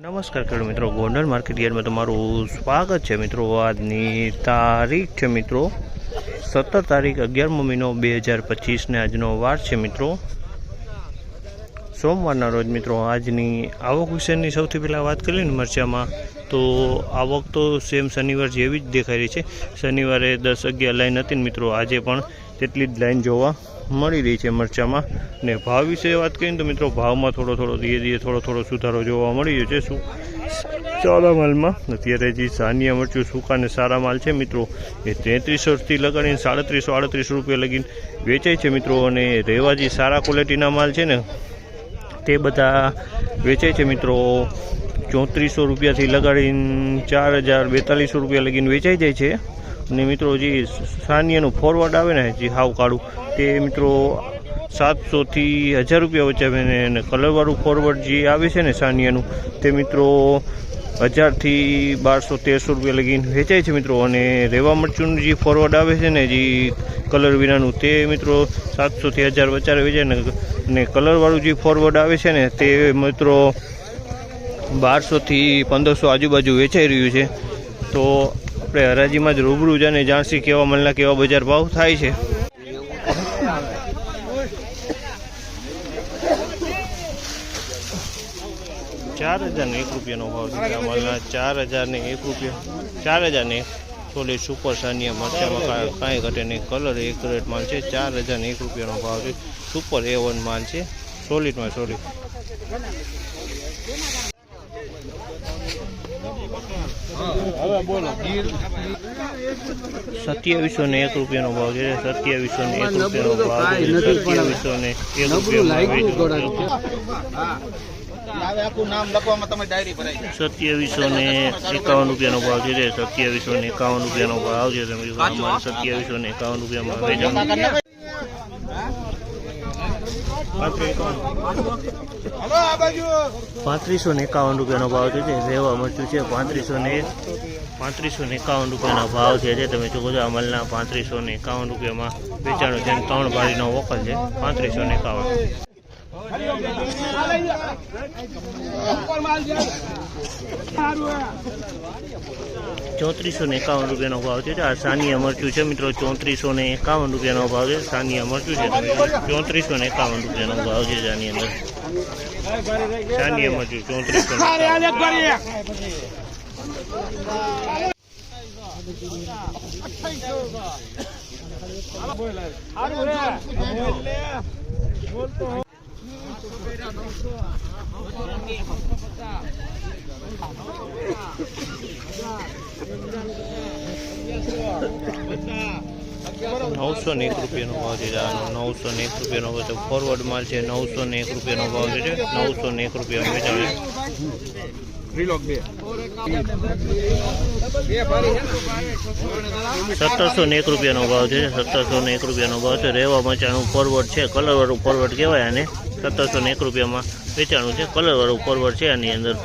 નમસ્કાર ખેડૂત મિત્રો, ગોંડલ માર્કેટ યાર્ડમાં તમારું સ્વાગત છે મિત્રો. આજની તારીખ છે મિત્રો, સત્તર તારીખ અગિયારમો મહિનો બે હજાર પચીસને આજનો વાર છે મિત્રો. સોમવારના રોજ મિત્રો આજની આવક વિશેની સૌથી પહેલાં વાત કરીએ ને મરચામાં, તો આવક તો સેમ શનિવાર જેવી જ દેખાઈ રહી છે. શનિવારે દસ અગિયાર લાઈન હતી ને મિત્રો, આજે પણ તેટલી જ લાઈન જોવા મળી રહી છે મરચામાં. ને ભાવ વિશે વાત કરીએ તો મિત્રો, ભાવમાં થોડો થોડો ધીરે ધીરે થોડો થોડો સુધારો જોવા મળી રહ્યો છે. શું સારા માલમાં. અત્યારે જે સાનિયા મરચું, સૂકા અને સારા માલ છે મિત્રો, એ તેત્રીસોથી લગાડીને સાડત્રીસો, આડત્રીસો રૂપિયા લગીને વેચાય છે મિત્રો, અને રહેવા જે સારા ક્વોલિટીના માલ છે ને, તે બધા વેચાય છે મિત્રો. ચોત્રીસો રૂપિયાથી લગાડીને ચાર હજાર બેતાલીસો રૂપિયા લગીને વેચાઈ જાય છે. અને મિત્રો જે સાનિયાનું ફોરવર્ડ આવે ને જે હાવ કાળું, તે મિત્રો સાતસોથી હજાર રૂપિયા વચ્ચે આવે ને અને કલરવાળું ફોરવર્ડ જે આવે છે ને સાનિયાનું, તે મિત્રો હજારથી બારસો તેરસો રૂપિયા લગીને વેચાય છે મિત્રો અને રેવા મરચુંનું જે ફોરવર્ડ આવે છે ને જે કલર વિનાનું, તે મિત્રો સાતસોથી હજાર વચારે વેચાય ને અને કલરવાળું જે ફોરવર્ડ આવે છે ને, તે મિત્રો બારસોથી પંદરસો આજુબાજુ વેચાઈ રહ્યું છે. તો આપણે હરાજીમાં જ રૂબરૂ છે અને જાણસી કેવા મલના કેવા બજાર ભાવ થાય છે. ચાર હજાર ને એક રૂપિયાનો ભાવ છે આ મલના. ચાર હજાર ને એક રૂપિયા. ચાર હજાર ને એક સુપર સાનિયા મરચામાં કાંઈ ઘટે નહીં. કલર એક રેટ માલ છે. ચાર હજાર ને એક રૂપિયાનો ભાવ છે. સુપર એ વન માલ છે. સોલિડમાં સોલિડ. સત્યાવીસો ને એક રૂપિયાનો ભાવ છે. સત્યાવીસો ને એક રૂપિયાનો ભાવ છે. સત્યાવીસો ને એક રૂપિયાનો હવે આખું નામ લખવામાં તમે ડાયરી ભરાઈ સત્યાવીસો ને એકાવન રૂપિયાનો ભાવ છે સત્યાવીસો ને એકાવન રૂપિયાનો ભાવ છે. તમે સત્યાવીસો ને એકાવન રૂપિયામાં વેચાણ પાંત્રીસો ને એકાવન રૂપિયાનો ભાવ છે જે રેવા મરચું છે. પાંત્રીસો ને પાંત્રીસો ને એકાવન રૂપિયાનો ભાવ છે જે તમે જોવો છો, અમલના પાંત્રીસો ને એકાવન રૂપિયામાં વેચાણું છે ત્રણ ભાડીનો વોકલ છે. પાંત્રીસો ને એકાવન. ચોત્રીસો ને એકાવન રૂપિયાનો ભાવ છે. આ સાની અમરચું છે મિત્રો ચોત્રીસો ને એકાવન રૂપિયાનો ભાવ છે. સાની અમરચું છે તમે ચોત્રીસો ને એકાવન રૂપિયાનો ભાવ છે આની અંદર સાની અમરચું ચોત્રીસો એકાવન. નવસો ને એક રૂપિયાનો ભાવ છે નવસો ને એક રૂપિયાનો ભાવ છે. ફોરવર્ડ માલ છે નવસો ને એક રૂપિયાનો ભાવ છે નવસો ને એક રૂપિયા રીલોક સત્તરસો ને એક રૂપિયાનો ભાવ છે સત્તરસો ને એક રૂપિયાનો ભાવ છે. રેવા મચાનું ફોરવર્ડ છે કલરવાળું ફોરવર્ડ કહેવાય આને. સત્તરસો ને એક રૂપિયામાં વેચાણું છે. કલરવાળું પરવર છે આની અંદર.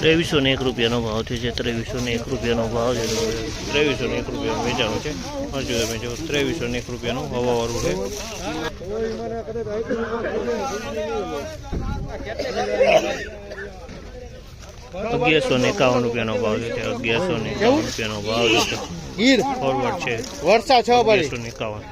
ત્રેવીસો ને એક રૂપિયાનો ભાવ છે. જે ત્રેવીસો ને એક રૂપિયાનો ભાવ છે. ત્રેવીસો ને એક રૂપિયાનું વેચાણું છે. હજુ તમે જો ત્રેવીસો ને એક રૂપિયાનું હવાવાળું છે. અગિયારસો ને એકાવન રૂપિયાનો ભાવ છે અગિયારસો ને એકાવન રૂપિયાનો ભાવ છે ગીર? ફોરવર્ડ છે? વર્ષા છ અગિયારસો ને એકાવન.